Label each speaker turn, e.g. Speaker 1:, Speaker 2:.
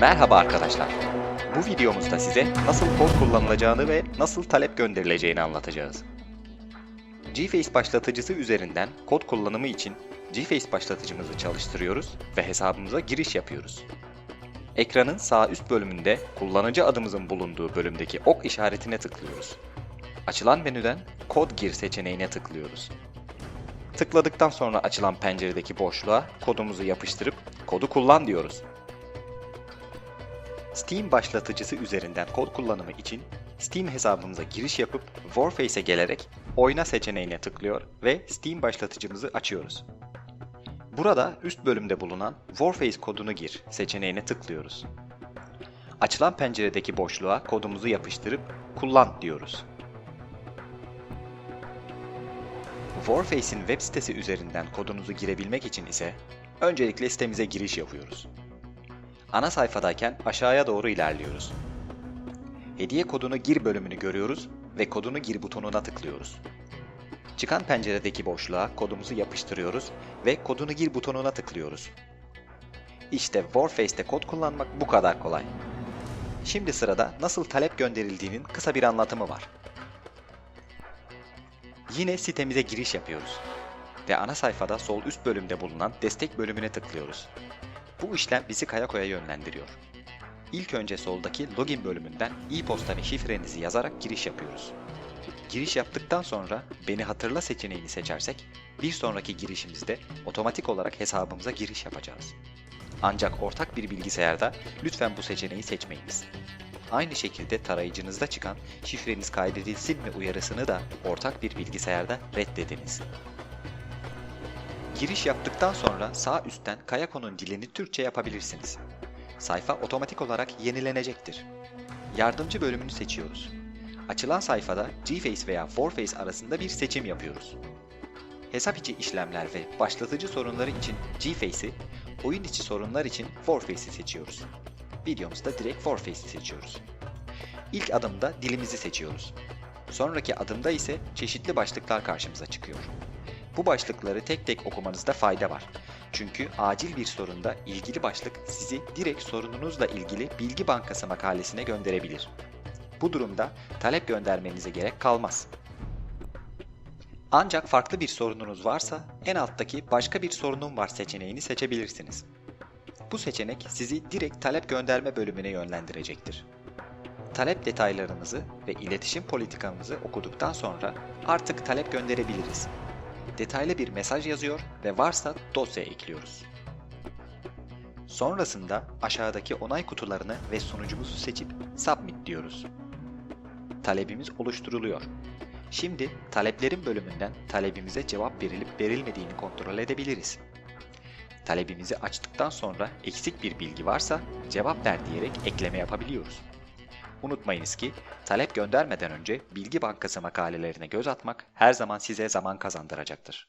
Speaker 1: Merhaba arkadaşlar. Bu videomuzda size nasıl kod kullanılacağını ve nasıl talep gönderileceğini anlatacağız. GFace başlatıcısı üzerinden kod kullanımı için GFace başlatıcımızı çalıştırıyoruz ve hesabımıza giriş yapıyoruz. Ekranın sağ üst bölümünde kullanıcı adımızın bulunduğu bölümdeki ok işaretine tıklıyoruz. Açılan menüden kod gir seçeneğine tıklıyoruz. Tıkladıktan sonra açılan penceredeki boşluğa kodumuzu yapıştırıp kodu kullan diyoruz. Steam başlatıcısı üzerinden kod kullanımı için Steam hesabımıza giriş yapıp Warface'e gelerek Oyna seçeneğine tıklıyor ve Steam başlatıcımızı açıyoruz. Burada üst bölümde bulunan Warface kodunu gir seçeneğine tıklıyoruz. Açılan penceredeki boşluğa kodumuzu yapıştırıp kullan diyoruz. Warface'in web sitesi üzerinden kodunuzu girebilmek için ise öncelikle sitemize giriş yapıyoruz. Ana sayfadayken aşağıya doğru ilerliyoruz. Hediye kodunu gir bölümünü görüyoruz ve kodunu gir butonuna tıklıyoruz. Çıkan penceredeki boşluğa kodumuzu yapıştırıyoruz ve kodunu gir butonuna tıklıyoruz. İşte Warface'te kod kullanmak bu kadar kolay. Şimdi sırada nasıl talep gönderildiğinin kısa bir anlatımı var. Yine sitemize giriş yapıyoruz ve ana sayfada sol üst bölümde bulunan destek bölümüne tıklıyoruz. Bu işlem bizi Kayako'ya yönlendiriyor. İlk önce soldaki login bölümünden e-posta ve şifrenizi yazarak giriş yapıyoruz. Giriş yaptıktan sonra beni hatırla seçeneğini seçersek bir sonraki girişimizde otomatik olarak hesabımıza giriş yapacağız. Ancak ortak bir bilgisayarda lütfen bu seçeneği seçmeyiniz. Aynı şekilde tarayıcınızda çıkan şifreniz kaydedilsin mi uyarısını da ortak bir bilgisayarda reddediniz. Giriş yaptıktan sonra sağ üstten Kayako'nun dilini Türkçe yapabilirsiniz. Sayfa otomatik olarak yenilenecektir. Yardımcı bölümünü seçiyoruz. Açılan sayfada GFace veya Warface arasında bir seçim yapıyoruz. Hesap içi işlemler ve başlatıcı sorunları için GFace'i, oyun içi sorunlar için Warface'i seçiyoruz. Videomuzda direkt Warface'i seçiyoruz. İlk adımda dilimizi seçiyoruz. Sonraki adımda ise çeşitli başlıklar karşımıza çıkıyor. Bu başlıkları tek tek okumanızda fayda var. Çünkü acil bir sorunda ilgili başlık sizi direkt sorununuzla ilgili bilgi bankası makalesine gönderebilir. Bu durumda talep göndermenize gerek kalmaz. Ancak farklı bir sorununuz varsa en alttaki başka bir sorunum var seçeneğini seçebilirsiniz. Bu seçenek sizi direkt talep gönderme bölümüne yönlendirecektir. Talep detaylarımızı ve iletişim politikamızı okuduktan sonra artık talep gönderebiliriz detaylı bir mesaj yazıyor ve varsa dosya ekliyoruz. Sonrasında aşağıdaki onay kutularını ve sunucumuzu seçip Submit diyoruz. Talebimiz oluşturuluyor. Şimdi taleplerin bölümünden talebimize cevap verilip verilmediğini kontrol edebiliriz. Talebimizi açtıktan sonra eksik bir bilgi varsa cevap ver diyerek ekleme yapabiliyoruz. Unutmayınız ki talep göndermeden önce bilgi bankası makalelerine göz atmak her zaman size zaman kazandıracaktır.